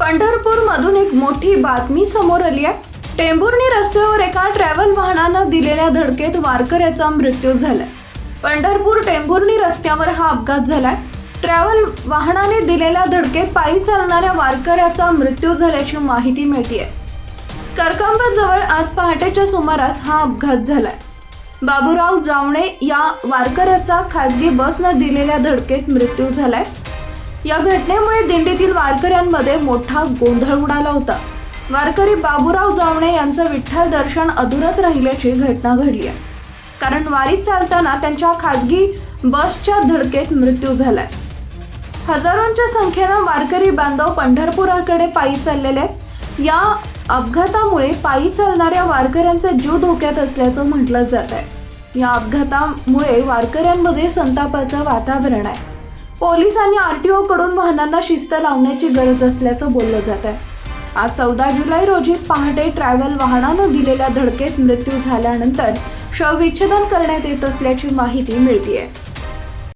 पंढरपूर मधून एक मोठी बातमी समोर आली आहे. टेंभुर्णी रस्त्यावर एका ट्रॅव्हल वाहनानं दिलेल्या धडकेत वारकऱ्याचा मृत्यू झालाय. पंढरपूर टेंभुर्णी रस्त्यावर हा अपघात झालाय. ट्रॅव्हल वाहनाने दिलेल्या धडकेत पायी चालणाऱ्या वारकऱ्याचा मृत्यू झाल्याची माहिती मिळतीये. करकंबाजवळ आज पहाटेच्या सुमारास हा अपघात झालाय. बाबूराव जावणे या वारकऱ्याचा खासगी बसनं दिलेल्या धडकेत मृत्यू झालाय. या घटनेमुळे दिंडीतील वारकऱ्यांमध्ये मोठा गोंधळ उडाला होता. वारकरी बाबूराव जावणे यांचं विठ्ठल दर्शन अधुरच राहिल्याची घटना घडली आहे. कारण वारीत चालताना त्यांच्या खासगी बसच्या धडकेत मृत्यू झालाय. हजारोंच्या संख्येनं वारकरी बांधव पंढरपुराकडे पायी चाललेले आहेत. या अपघातामुळे पायी चालणाऱ्या वारकऱ्यांचा जीव धोक्यात असल्याचं म्हटलं जात आहे. या अपघातामुळे वारकऱ्यांमध्ये संतापाचं वातावरण आहे. पोलिसांनी आरटीओ कडून वाहनांना शिस्त लावण्याची गरज असल्याचं बोललं जात आहे. आज चौदा जुलै रोजी पहाटे ट्रॅव्हल वाहनानं दिलेल्या धडकेत मृत्यू झाल्यानंतर शवविच्छेदन करण्यात येत असल्याची माहिती मिळतीये.